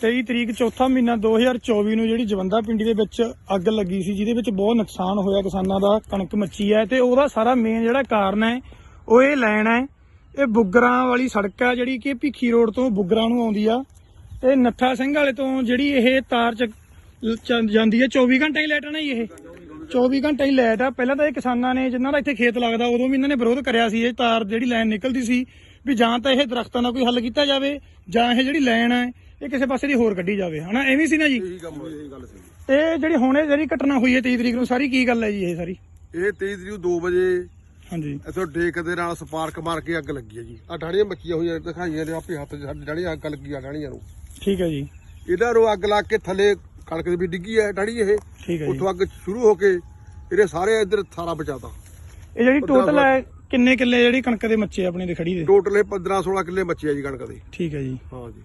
23 ਤਰੀਕ ਚੌਥਾ ਮਹੀਨਾ 2024 ਨੂੰ ਜਿਹੜੀ ਜਵੰਦਾ ਪਿੰਡੀ ਦੇ ਵਿੱਚ ਅੱਗ ਲੱਗੀ ਸੀ, ਜਿਹਦੇ ਵਿੱਚ ਬਹੁਤ ਨੁਕਸਾਨ ਹੋਇਆ ਕਿਸਾਨਾਂ ਦਾ, ਕਣਕ ਮੱਚੀ ਹੈ ਤੇ ਉਹਦਾ ਸਾਰਾ ਮੇਨ ਜਿਹੜਾ ਕਾਰਨ ਹੈ, ਉਹ ਇਹ ਲਾਈਨ ਹੈ, ਇਹ ਬੁੱਗਰਾਂ ਵਾਲੀ ਸੜਕ ਹੈ ਜਿਹੜੀ ਕਿ ਭਿੱਖੀ ਰੋਡ ਤੋਂ ਬੁੱਗਰਾਂ ਨੂੰ ਆਉਂਦੀ ਆ। ਤੇ ਨੱਥਾ ਸਿੰਘ ਵਾਲੇ ਤੋਂ ਜਿਹੜੀ ਇਹ ਤਾਰ ਚ ਜਾਂਦੀ ਹੈ 24 ਘੰਟੇ ਹੀ ਲਾਈਟ ਹੈ ਨਾ ਜੀ ਇਹ। 24 ਘੰਟੇ ਹੀ ਲਾਈਟ ਆ। ਪਹਿਲਾਂ ਤਾਂ ਇਹ ਕਿਸਾਨਾਂ ਨੇ ਜਿਨ੍ਹਾਂ ਦਾ ਇੱਥੇ ਖੇਤ ਲੱਗਦਾ, ਉਦੋਂ ਵੀ ਇਹਨਾਂ ਨੇ ਵਿਰੋਧ ਕਰਿਆ ਸੀ, ਇਹ ਤਾਰ ਜਿਹੜੀ ਲਾਈਨ ਨਿਕਲਦੀ ਸੀ ਵੀ ਜਾਂ ਤਾਂ ਇਹ ਦਰਖਤਾਂ ਦਾ ਕੋਈ ਹੱਲ ਕੀਤਾ ਜਾਵੇ ਜਾਂ ਇਹ ਜਿਹੜੀ ਲਾਈਨ ਹੈ ਇਹ ਕਿਸੇ ਪਾਸੇ ਦੀ ਹੋਰ ਕੱਢੀ ਜਾਵੇ ਹਨਾ? ਐਵੇਂ ਸੀ ਨਾ ਜੀ? ਇਹੀ ਕੰਮ ਹੋਇਆ ਇਹੀ ਗੱਲ ਸੀ। ਤੇ ਜਿਹੜੀ ਹੁਣੇ ਜਿਹੜੀ ਘਟਨਾ ਹੋਈ ਹੈ 23 ਤਰੀਕ ਨੂੰ ਸਾਰੀ ਕੀ ਗੱਲ ਹੈ ਜੀ ਇਹ ਸਾਰੀ? ਇਹ 23 ਤਰੀਕ ਨੂੰ 2 ਵਜੇ ਹਾਂਜੀ। ਇਥੋਂ ਡੇਕ ਦੇ ਨਾਲ ਸਪਾਰਕ ਮਾਰ ਕੇ ਅੱਗ ਲੱਗੀ ਹੈ ਜੀ। ਆ ਡਾੜੀਆਂ ਮੱਚੀਆਂ ਹੋਈਆਂ ਦਿਖਾਈਆਂ ਨੇ ਆਪੇ ਹੱਥ 'ਚ ਸਾਡੀ ਡਾੜੀਆਂ ਅੱਗ ਲੱਗੀ ਆ ਡਾੜੀਆਂ ਨੂੰ। ਠੀਕ ਹੈ ਜੀ। ਇਹਨਾਂ ਨੂੰ ਅੱਗ ਲਾ ਕੇ ਥੱਲੇ ਕਣਕ ਦੀ ਵੀ ਡਿੱਗੀ ਹੈ ਡਾੜੀ ਇਹ। ਠੀਕ ਹੈ ਜੀ। ਉੱਥੋਂ ਅੱਗ ਸ਼ੁਰੂ ਹੋ ਕੇ ਇਹਦੇ ਸਾਰੇ ਇੱਧਰ ਸਾਰਾ ਬਚਾਤਾ ਇਹ ਜਿਹੜੀ ਟੋਟਲ ਹੈ ਕਿੰਨੇ ਕਿੱਲੇ ਜਿਹੜੀ ਕਣਕ ਦੇ ਮੱਚੇ ਆਪਣੇ ਦੇ ਖੜੀ ਦੇ? ਟੋਟਲ ਇਹ 15 16 ਕਿੱਲੇ ਮੱਚੇ ਆ ਜੀ ਕਣਕ ਦੇ। ਠੀਕ ਹੈ ਜੀ। ਹਾਂ ਜੀ।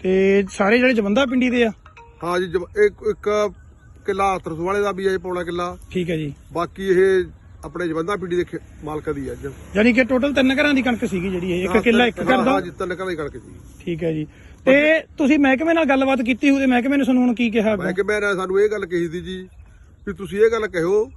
ਤੇ ਸਾਰੇ ਜਿਹੜੇ ਜਵੰਦਾ ਪਿੰਡੀ ਦੇ ਆ? ਹਾਂ ਜੀ ਇੱਕ ਇੱਕ ਕਿੱਲਾ ਤਰਸੂ ਵਾਲੇ ਦਾ ਵੀ ਹੈ ਜੀ, ਪੌਣਾ ਕਿੱਲਾ। ਠੀਕ ਹੈ ਜੀ। ਬਾਕੀ ਇਹ ਆਪਣੇ ਜਵੰਦਾ ਪੀੜੀ ਦੇ ਖੇ- ਮਾਲਕਾਂ ਦੀ ਹੈ ਅੱਜ। ਯਾਨੀ ਕਿ ਟੋਟਲ ਤਿੰਨ ਘਰਾਂ ਦੀ ਕਣਕ ਸੀਗੀ ਜਿਹੜੀ ਇਹ। ਇੱਕ ਕਿੱਲਾ ਇੱਕ ਘਰ ਦਾ। ਹਾਂ ਜੀ ਤਿੰਨ ਘਰਾਂ ਦੀ ਕਣਕ ਸੀ। ਠੀਕ ਹੈ ਜੀ। ਤੇ ਤੁਸੀਂ ਮਹਿਕਮੇ ਨਾਲ ਗੱਲਬਾਤ ਕੀਤੀ ਹੋਵੇ ਮਹਿਕਮੇ ਨੇ ਤੁਹਾਨੂੰ ਹੁਣ ਕੀ ਕਿਹਾ ਅੱਗੋਂ? ਮੈਂ ਕਿ ਮੈਂ ਸਾਨੂੰ ਇਹ ਗੱਲ ਕਹੀ ਸੀ ਜੀ ਵੀ ਤੁਸੀਂ ਇਹ ਗੱਲ ਕਹਿਓ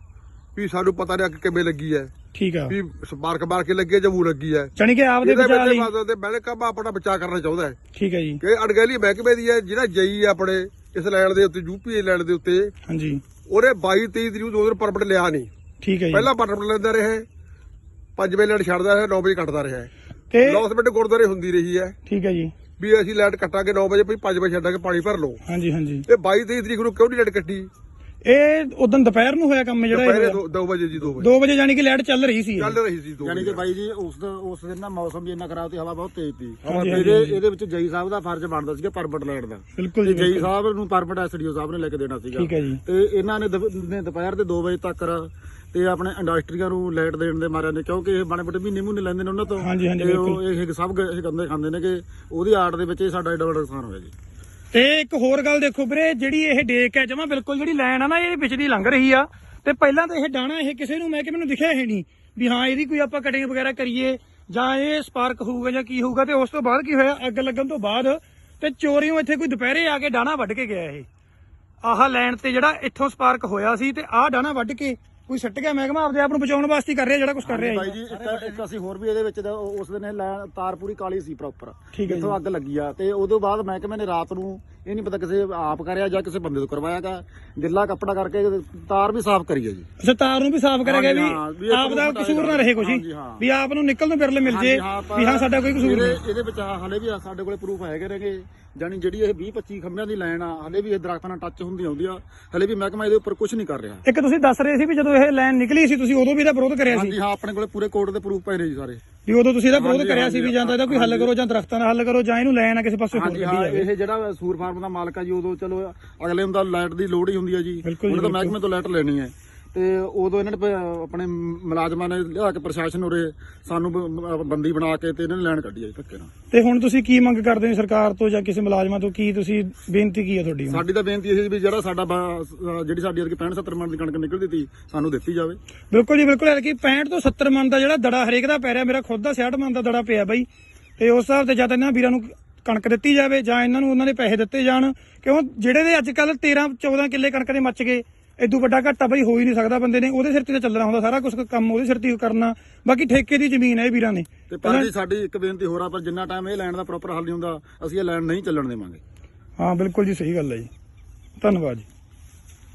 ਵੀ ਸਾਨੂੰ ਪਤਾ ਨਹੀਂ ਅੱਗ ਕਿਵੇਂ ਲੱਗੀ ਹੈ। ਠੀਕ ਆ। ਵੀ ਸਪਾਰਕ ਮਾਰ ਕੇ ਲੱਗੀ ਹੈ ਜਾਂ ਮੂੰਹ ਲੱਗੀ ਹੈ ਜਾਨੀ ਕਿ ਆਪਦੇ ਇਹਦੇ ਬਚਾਅ ਲਈ। ਤੇ ਮੈਂ ਕਹਾਂ ਆਪਣਾ ਬਚਾਅ ਕਰਨਾ ਚਾਹੁੰਦਾ ਹੈ। ਠੀਕ ਹੈ ਜੀ। ਕਿ ਅਣਗਹਿਲੀ ਮਹਿਕਮੇ ਦੀ ਹੈ ਜਿਹੜਾ ਜਈ ਆਪਣੇ ਇਸ ਲੈਣ ਦੇ ਉੱਤੇ ਯੂਪੀ ਲੈਣ ਦੇ ਉੱਤੇ। ਹਾਂਜੀ। ਉਹਨੇ 22 23 ਤਰੀਕ ਨੂੰ ਦੋ ਦਿਨ ਪਰਮਿਟ ਲਿਆ ਨਹੀਂ। ਠੀਕ ਹੈ ਜੀ। ਪਹਿਲਾਂ ਪਰਮਿਟ ਲੈਂਦਾ ਰਿਹਾ 5 ਵਜੇ ਲੈਣ ਛੱਡਦਾ ਰਿਹਾ 9 ਵਜੇ ਕੱਟਦਾ ਰਿਹਾ ਤੇ ਲੌਸਮੈਂਟ ਗੁਰਦੁਆਰੇ ਹੁੰਦੀ ਰਹੀ ਹੈ। ਠੀਕ ਹੈ ਜੀ। ਵੀ ਅਸੀਂ ਲਾਈਟ ਕੱਟਾਂਗੇ 9 ਵਜੇ ਵੀ 5 ਵਜੇ ਛੱਡਾਂਗੇ ਪਾਣੀ ਭਰ ਲਓ। ਹਾਂਜੀ ਹਾਂਜੀ। ਤੇ 22 23 ਤਰੀਕ ਨੂੰ ਕਿਉਂ ਨਹੀਂ ਲਾਈਟ ਕੱਟੀ? ਇਹ ਉਦੋਂ ਦੁਪਹਿਰ ਨੂੰ ਹੋਇਆ ਕੰਮ ਜਿਹੜਾ ਦੁਪਹਿਰੇ ਇਹ 2 ਵਜੇ ਜੀ 2 ਵਜੇ। 2 ਵਜੇ ਜਾਨੀ ਕਿ ਲਾਈਟ ਚੱਲ ਰਹੀ ਸੀ। ਚੱਲ ਰਹੀ ਸੀ 2 ਯਾਨੀ ਵਜੇ। ਕਿ ਬਾਈ ਜੀ ਉਸ ਦਾ ਉਸ ਦਿਨ ਨਾ ਮੌਸਮ ਵੀ ਇੰਨਾ ਖਰਾਬ ਸੀ ਹਵਾ ਬਹੁਤ ਤੇਜ਼ ਸੀ। ਇਹਦੇ। ਇਹਦੇ ਵਿੱਚ ਜਈ ਸਾਹਿਬ ਦਾ ਫਰਜ਼ ਬਣਦਾ ਸੀਗਾ ਪਰਮਿਟ ਲੈਣ ਦਾ। ਬਿਲਕੁਲ ਤੇ ਜੀ ਜਈ। ਸਾਹਿਬ ਨੂੰ ਪਰਮਿਟ ਐਸਡੀਓ ਸਾਹਿਬ ਨੇ ਲੈ ਕੇ ਦੇਣਾ ਸੀਗਾ। ਠੀਕ ਹੈ ਜੀ। ਤੇ ਇਹਨਾਂ ਨੇ ਦੁਪ- ਨੇ ਦੁਪਹਿਰ ਦੇ 2 ਵਜੇ ਤੱਕ ਤੇ ਆਪਣੇ ਇੰਡਸਟਰੀਆਂ ਨੂੰ ਲਾਈਟ ਦੇਣ ਦੇ ਮਾਰਿਆਂ ਨੇ ਕਿਉਂਕਿ ਇਹ ਬਣੇ ਬਟੇ ਮਹੀਨੇ ਮਹੀਨੇ ਲੈਂਦੇ ਨੇ ਉਹਨਾਂ ਤੋਂ। ਹਾਂਜੀ, ਹਾਂਜੀ, ਤੇ ਉਹ। ਇਹ ਸਭ ਇਹ ਗੰਦੇ ਖਾਂਦੇ ਨੇ ਕਿ ਉਹਦੀ ਆੜ ਦੇ ਵਿੱਚ ਇਹ ਸਾਡਾ ਏਡਾ ਵੱਡਾ ਨੁਕਸਾਨ ਹੋਇਆ ਜੀ। ਤੇ ਇੱਕ ਹੋਰ ਗੱਲ ਦੇਖੋ ਵੀਰੇ, ਜਿਹੜੀ ਇਹ ਡੇਕ ਹੈ, ਜਮਾ ਬਿਲਕੁਲ ਜਿਹੜੀ ਲਾਈਨ ਆ ਨਾ, ਇਹ ਵਿਚਲੀ ਲੰਘ ਰਹੀ ਆ। ਤੇ ਪਹਿਲਾਂ ਤਾਂ ਇਹ ਡਾਣਾ ਇਹ ਕਿਸੇ ਨੂੰ ਮੈਂ ਕਿ ਮੈਨੂੰ ਦਿਖਿਆ ਹੈ ਨਹੀਂ ਵੀ ਹਾਂ, ਇਹਦੀ ਕੋਈ ਆਪਾਂ ਕਟਿੰਗ ਵਗੈਰਾ ਕਰੀਏ ਜਾਂ ਇਹ ਸਪਾਰਕ ਹੋਊਗਾ ਜਾਂ ਕੀ ਹੋਊਗਾ ਤੇ ਉਸ ਤੋਂ ਬਾਅਦ ਕੀ ਹੋਇਆ? ਅੱਗ ਲੱਗਣ ਤੋਂ ਬਾਅਦ ਤੇ ਚੋਰੀਓਂ ਇੱਥੇ ਕੋਈ ਦੁਪਹਿਰੇ ਆ ਕੇ ਡਾਣਾ ਵੱਢ ਕੇ ਗਿਆ ਇਹ। ਆਹ ਲੈਣ ਤੇ ਜਿਹੜਾ ਇੱਥੋਂ ਸਪਾਰਕ ਹੋਇਆ ਸੀ ਤੇ ਆਹ ਡਾਣਾ ਵੱਢ ਕੇ ਕੋਈ ਸੱਟ ਗਿਆ ਮਹਿਕਮਾ ਆਪਦੇ ਆਪ ਨੂੰ ਬਚਾਉਣ ਵਾਸਤੇ ਹੀ ਕਰ ਰਿਹਾ ਜਿਹੜਾ ਕੁਝ ਕਰ ਰਿਹਾ ਬਾਈ ਜੀ ਇੱਕ ਇੱਕ ਅਸੀਂ ਹੋਰ ਵੀ ਇਹਦੇ ਵਿੱਚ ਦਾ- ਉਸ ਦਿਨ ਇਹ ਲਾਈਨ ਤਾਰ ਪੂਰੀ ਕਾਲੀ ਸੀ ਪ੍ਰੋਪਰ ਠੀਕ ਹੈ ਜੀ। ਜਿੱਥੋਂ ਅੱਗ ਲੱਗੀ ਆ ਤੇ ਉਦੋਂ ਬਾਅਦ ਮਹਿਕਮੇ ਨੇ ਰਾਤ ਨੂੰ ਇਹ ਨਹੀਂ ਪਤਾ ਕਿਸੇ ਆਪ ਕਰਿਆ ਜਾਂ ਕਿਸੇ ਬੰਦੇ ਤੋਂ ਕਰਵਾਇਆਗਾ ਗਿੱਲਾ ਕੱਪੜਾ ਕਰਕੇ ਤਾਰ ਵੀ ਸਾਫ਼ ਕਰੀ ਆ ਜੀ। ਅੱਛਾ ਤਾਰ ਨੂੰ ਵੀ ਸਾਫ਼ ਕਰਿਆ ਗਿਆ ਹਾਂਜੀ, ਹਾਂ, ਵੀ ਆਪ ਦਾ ਕਸੂਰ ਨਾ ਰਹੇ ਕੁਛ। ਵੀ ਆਪ ਨੂੰ ਨਿਕਲ ਨੂੰ ਬਿਰਲੇ ਮਿਲ ਜੇ ਵੀ ਹਾਂ ਸਾਡਾ ਕੋਈ ਕਸੂਰ ਨਹੀਂ। ਇਹਦੇ ਵਿੱਚ ਹਾਲੇ ਵੀ ਸਾਡੇ ਕੋਲੇ ਪ੍ਰੂਫ ਹੈਗੇ ਨੇਗੇ। ਜਾਨੀ ਜਿਹੜੀ ਇਹ 20 25 ਖੰਭਿਆਂ ਦੀ ਲਾਈਨ ਆ ਹਾਲੇ ਵੀ ਇਹ ਦਰਖਤਾਂ ਨਾਲ ਟੱਚ ਹੁੰਦੀ ਆਉਂਦੀ ਆ। ਹਲੇ ਵੀ ਮਹਿਕਮਾ ਇਹਦੇ ਉੱਪਰ ਕੁਝ ਨਹੀਂ ਕਰ ਰਿਹਾ। ਇੱਕ ਤੁਸੀਂ ਦੱਸ ਰਹੇ ਸੀ ਵੀ ਜਦੋਂ ਇਹ ਲਾਈਨ ਨਿਕਲੀ ਸੀ ਤੁਸੀਂ ਉਦੋਂ ਵੀ ਇਹਦਾ ਵਿਰੋਧ ਕਰਿਆ ਸੀ? ਹਾਂਜੀ ਹਾਂ ਆਪਣੇ ਕੋਲੇ ਪੂਰੇ ਕੋਰਟ ਦੇ ਪ੍ਰੂਫ ਪਏ ਨੇ ਜੀ ਸਾਰੇ। ਵੀ ਉਦੋਂ ਤੁਸੀਂ ਇਹਦਾ ਵਿਰੋਧ ਹਾਂਜੀ, ਕਰਿਆ ਸੀ ਵੀ ਜਾਂ ਤਾਂ ਇਹਦਾ ਕੋਈ ਹੱਲ ਕਰੋ ਜਾਂ ਦਰਖਤਾਂ ਦਾ ਹੱਲ ਕਰੋ ਜਾਂ ਇਹਨੂੰ ਲਾਈਨ ਆ ਕਿਸੇ ਪਾਸੇ ਹੋਰ ਹਾਂਜੀ ਹਾਂ ਇਹ ਜਿਹੜਾ ਸੂਰ ਫਾਰਮ ਦਾ ਮਾਲਕ ਆ ਜੀ ਉਦੋਂ ਚਲੋ ਅਗਲੇ ਨੂੰ ਤਾਂ ਲਾਈਟ ਦੀ ਲੋੜ ਹੀ ਹੁੰਦੀ ਆ ਜੀ। ਬਿਲਕੁਲ ਜੀ, ਉਹਨੇ ਤਾਂ ਮਹਿਕਮੇ ਤੋਂ ਲਾਈਟ ਲੈਣੀ ਹੈ। ਤੇ ਉਦੋਂ ਇਹਨਾਂ ਨੇ ਪ- ਆਪਣੇ ਮੁਲਾਜ਼ਮਾਂ ਨੇ ਲਿਆ ਕੇ ਪ੍ਰਸ਼ਾਸਨ ਉਰੇ ਸਾਨੂੰ ਬ- ਬੰਦੀ ਬਣਾ ਕੇ ਤੇ ਇਹਨਾਂ ਨੇ ਲਾਈਨ ਕੱਢੀ ਆ ਜੀ ਧੱਕੇ ਨਾਲ। ਤੇ ਹੁਣ ਤੁਸੀਂ ਕੀ ਮੰਗ ਕਰਦੇ ਹੋ ਸਰਕਾਰ ਤੋਂ ਜਾਂ ਕਿਸੇ ਮੁਲਾਜ਼ਮਾਂ ਤੋਂ? ਕੀ ਤੁਸੀਂ ਬੇਨਤੀ ਕੀ ਹੈ ਤੁਹਾਡੀ ਹੁਣ? ਸਾਡੀ ਤਾਂ ਬੇਨਤੀ ਇਹ ਸੀ ਵੀ ਜਿਹੜਾ ਸਾਡਾ ਬ- ਜਿਹੜੀ ਸਾਡੀ ਅਰਕੀ 65 70 ਮਣ ਦੀ ਕਣਕ ਨਿਕਲਦੀ ਸੀ ਸਾਨੂੰ ਦਿੱਤੀ ਜਾਵੇ। ਬਿਲਕੁਲ ਜੀ ਬਿਲਕੁਲ ਐਤਕੀ 65 ਤੋਂ 70 ਮਨ ਦਾ ਜਿਹੜਾ ਦੜਾ ਹਰੇਕ ਦਾ ਪੈ ਰਿਹਾ ਮੇਰਾ ਖੁਦ ਦਾ 66 ਮਨ ਦਾ ਦੜਾ ਪਿਆ ਬਾਈ। ਤੇ ਉਸ ਹਿਸਾਬ ਤੇ ਜਾਂ ਤਾਂ ਇਹਨਾਂ ਵੀਰਾਂ ਨੂੰ ਕਣਕ ਦਿੱਤੀ ਜਾਵੇ ਜਾਂ ਇਹਨਾਂ ਨੂੰ ਉਹਨਾਂ ਦੇ ਪੈਸੇ ਦਿੱਤੇ ਜਾਣ। ਕਿਉਂ? ਜਿਹੜੇ ਦੇ ਅੱਜ ਕੱਲ 13 14 ਕਿੱਲੇ ਕਣਕ ਦੇ ਮੱਚ ਗਏ। ਇਦੋਂ ਵੱਡਾ ਘਾਟਾ ਬਈ ਹੋ ਹੀ ਨਹੀਂ ਸਕਦਾ ਬੰਦੇ ਨੇ ਉਹਦੇ ਸਿਰ ਤੇ ਤਾਂ ਚੱਲਣਾ ਹੁੰਦਾ ਸਾਰਾ ਕੁਝ ਕੰਮ ਉਹਦੇ ਸਿਰ ਤੇ ਹੀ ਕਰਨਾ। ਬਾਕੀ ਠੇਕੇ ਦੀ ਜ਼ਮੀਨ ਹੈ ਇਹ ਵੀਰਾਂ ਨੇ। ਤੇ ਪਰ ਜੀ ਸਾਡੀ ਇੱਕ ਬੇਨਤੀ ਹੋਰ ਆ ਪਰ ਜਿੰਨਾ ਟਾਈਮ ਇਹ ਲਾਈਨ ਦਾ ਪ੍ਰੋਪਰ ਹੱਲ ਨਹੀਂ ਹੁੰਦਾ ਅਸੀਂ ਇਹ ਲਾਈਨ ਨਹੀਂ ਚੱਲਣ ਦੇਵਾਂਗੇ। ਹਾਂ ਬਿਲਕੁਲ ਜੀ ਸਹੀ ਗੱਲ ਹੈ ਜੀ। ਧੰਨਵਾਦ ਜੀ।